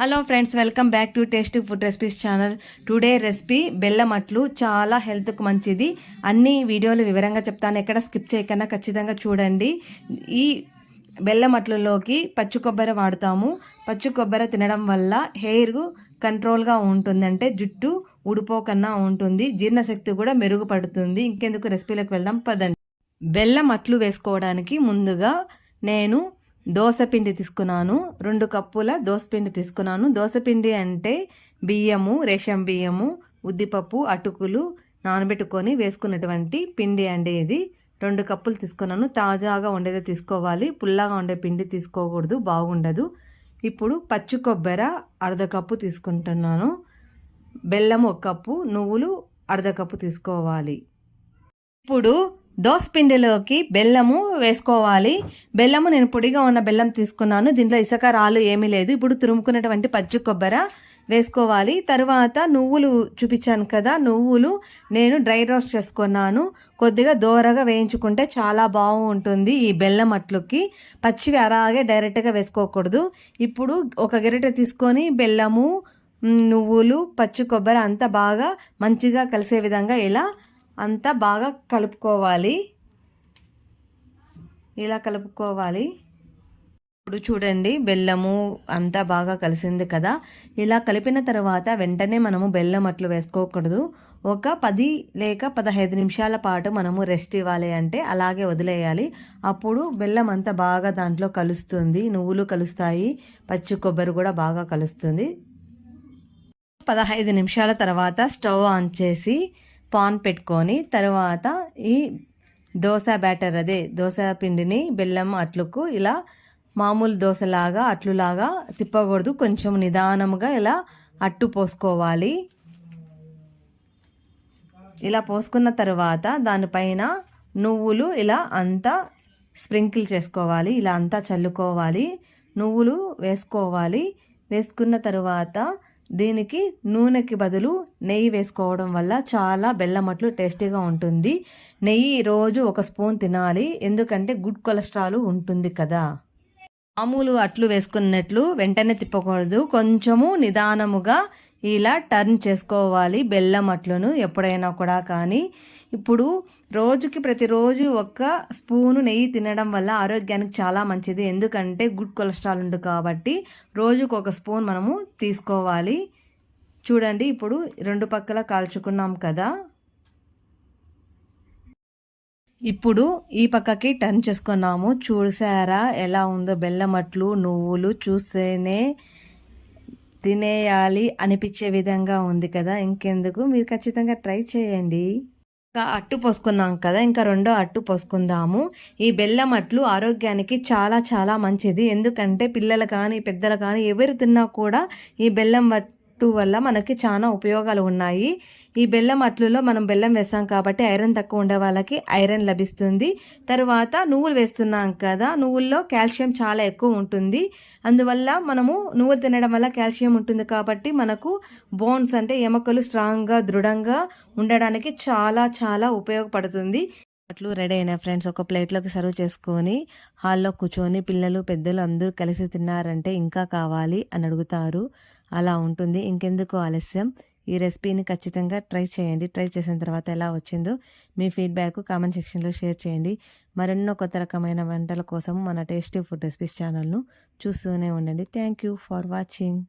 Hello friends welcome back to taste food recipes channel. Today recipe బెల్లం అట్లు చాలా హెల్త్కు మంచిది. అన్ని వీడియోలు వివరంగా చెప్తాను. ఎక్కడ స్కిప్ చేయకుండా ఖచ్చితంగా చూడండి. ఈ బెల్లం అట్లలోకి పచ్చి కొబ్బరి వాడుతాము. పచ్చి కొబ్బరి తినడం వల్ల హెయిర్ కంట్రోల్గా ఉంటుందంటే జుట్టు ఊడిపోకన్నా ఉంటుంది. జీర్ణశక్తి కూడా మెరుగుపడుతుంది. ఇంకెందుకు రెసిపీలకు వెళ్దాం పదండి. బెల్లం అట్లు వేసుకోవడానికి ముందుగా నేను దోసపిండి తీసుకున్నాను. రెండు కప్పుల దోసపిండి తీసుకున్నాను. దోసపిండి అంటే బియ్యము రేషన్ బియ్యము ఉద్దిపప్పు అటుకులు నానబెట్టుకొని వేసుకున్నటువంటి పిండి అండి ఇది. రెండు కప్పులు తీసుకున్నాను. తాజాగా ఉండేదే తీసుకోవాలి. పుల్లగా ఉండే పిండి తీసుకోకూడదు. బాగుండదు. ఇప్పుడు పచ్చి కొబ్బరి అర్ధ కప్పు తీసుకుంటున్నాను. బెల్లం ఒక కప్పు. నువ్వులు అర్ధ కప్పు తీసుకోవాలి. ఇప్పుడు పిండిలోకి బెల్లము వేసుకోవాలి. బెల్లము నేను పొడిగా ఉన్న బెల్లం తీసుకున్నాను. దీంట్లో ఇసుక రాళ్ళు ఏమీ లేదు. ఇప్పుడు తురుముకున్నటువంటి పచ్చి కొబ్బర వేసుకోవాలి. తర్వాత నువ్వులు చూపించాను కదా నువ్వులు నేను డ్రై రోస్ట్ చేసుకున్నాను. కొద్దిగా దోరగా వేయించుకుంటే చాలా బాగుంటుంది ఈ బెల్లం అట్లుకి. పచ్చివి అలాగే డైరెక్ట్గా వేసుకోకూడదు. ఇప్పుడు ఒక గరిటె తీసుకొని బెల్లము నువ్వులు పచ్చి కొబ్బరి అంతా బాగా మంచిగా కలిసే విధంగా ఇలా అంతా బాగా కలుపుకోవాలి. ఇలా కలుపుకోవాలి. ఇప్పుడు చూడండి బెల్లము అంతా బాగా కలిసింది కదా. ఇలా కలిపిన తర్వాత వెంటనే మనము బెల్లం అట్లు వేసుకోకూడదు. ఒక పది లేక పదహైదు నిమిషాల పాటు మనము రెస్ట్ ఇవ్వాలి అంటే అలాగే వదిలేయాలి. అప్పుడు బెల్లం అంతా బాగా దాంట్లో కలుస్తుంది. నువ్వులు కలుస్తాయి. పచ్చి కొబ్బరి కూడా బాగా కలుస్తుంది. పదహైదు నిమిషాల తర్వాత స్టవ్ ఆన్ చేసి పాన్ పెట్టుకొని తర్వాత ఈ దోశ బ్యాటర్ అదే దోశ పిండిని బెల్లం అట్లుకు ఇలా మామూలు దోశలాగా అట్లులాగా తిప్పకూడదు. కొంచెం నిదానంగా ఇలా అట్టు పోసుకోవాలి. ఇలా పోసుకున్న తర్వాత దానిపైన నువ్వులు ఇలా అంతా స్ప్రింకిల్ చేసుకోవాలి. ఇలా అంతా చల్లుకోవాలి. నువ్వులు వేసుకోవాలి. వేసుకున్న తర్వాత దీనికి నూనెకి బదులు నెయ్యి వేసుకోవడం వల్ల చాలా బెల్లమట్లు టేస్టీగా ఉంటుంది. నెయ్యి రోజు ఒక స్పూన్ తినాలి ఎందుకంటే గుడ్ కొలెస్ట్రాల్ ఉంటుంది కదా. మామూలు అట్లు వేసుకున్నట్లు వెంటనే తిప్పకూడదు. కొంచెము నిదానముగా ఇలా టర్న్ చేసుకోవాలి బెల్లం అట్లను ఎప్పుడైనా కూడా కానీ. ఇప్పుడు రోజుకి ప్రతిరోజు ఒక స్పూను నెయ్యి తినడం వల్ల ఆరోగ్యానికి చాలా మంచిది. ఎందుకంటే గుడ్ కొలెస్ట్రాల్ ఉంది కాబట్టి రోజుకు ఒక స్పూన్ మనము తీసుకోవాలి. చూడండి ఇప్పుడు రెండు పక్కల కాల్చుకున్నాం కదా. ఇప్పుడు ఈ పక్కకి టర్న్ చేసుకున్నాము. చూసారా ఎలా ఉందో? బెల్లమట్లు నువ్వులు చూస్తేనే తినేయాలి అనిపించే విధంగా ఉంది కదా. ఇంకెందుకు? మీరు ఖచ్చితంగా ట్రై చేయండి. ఇంకా అట్టు పోసుకున్నాం కదా ఇంకా రెండో అట్టు పోసుకుందాము. ఈ బెల్లం అట్లు ఆరోగ్యానికి చాలా చాలా మంచిది. ఎందుకంటే పిల్లలు కానీ పెద్దలు కానీ ఎవరు తిన్నా కూడా ఈ బెల్లం టూ వల్ల మనకి చాలా ఉపయోగాలు ఉన్నాయి. ఈ బెల్లం అట్లులో మనం బెల్లం వేస్తాం కాబట్టి ఐరన్ తక్కువ ఉండే వాళ్ళకి ఐరన్ లభిస్తుంది. తర్వాత నువ్వులు వేస్తున్నాం కదా నువ్వుల్లో కాల్షియం చాలా ఎక్కువ ఉంటుంది. అందువల్ల మనము నువ్వులు తినడం వల్ల కాల్షియం ఉంటుంది కాబట్టి మనకు బోన్స్ అంటే ఎముకలు స్ట్రాంగ్గా దృఢంగా ఉండడానికి చాలా చాలా ఉపయోగపడుతుంది. అట్లు రెడీ అయిన ఫ్రెండ్స్ ఒక ప్లేట్లోకి సర్వ్ చేసుకొని హాల్లో కూర్చొని పిల్లలు పెద్దలు అందరూ కలిసి తిన్నారంటే ఇంకా కావాలి అని అడుగుతారు. అలా ఉంటుంది. ఇంకెందుకు ఆలస్యం? ఈ రెసిపీని ఖచ్చితంగా ట్రై చేయండి. ట్రై చేసిన తర్వాత ఎలా వచ్చిందో మీ ఫీడ్బ్యాక్ కామెంట్ సెక్షన్లో షేర్ చేయండి. మరెన్నో కొత్త రకమైన వంటల కోసం మన టేస్టీ ఫుడ్ రెసిపీస్ ఛానల్ను చూస్తూనే ఉండండి. Thank you for watching.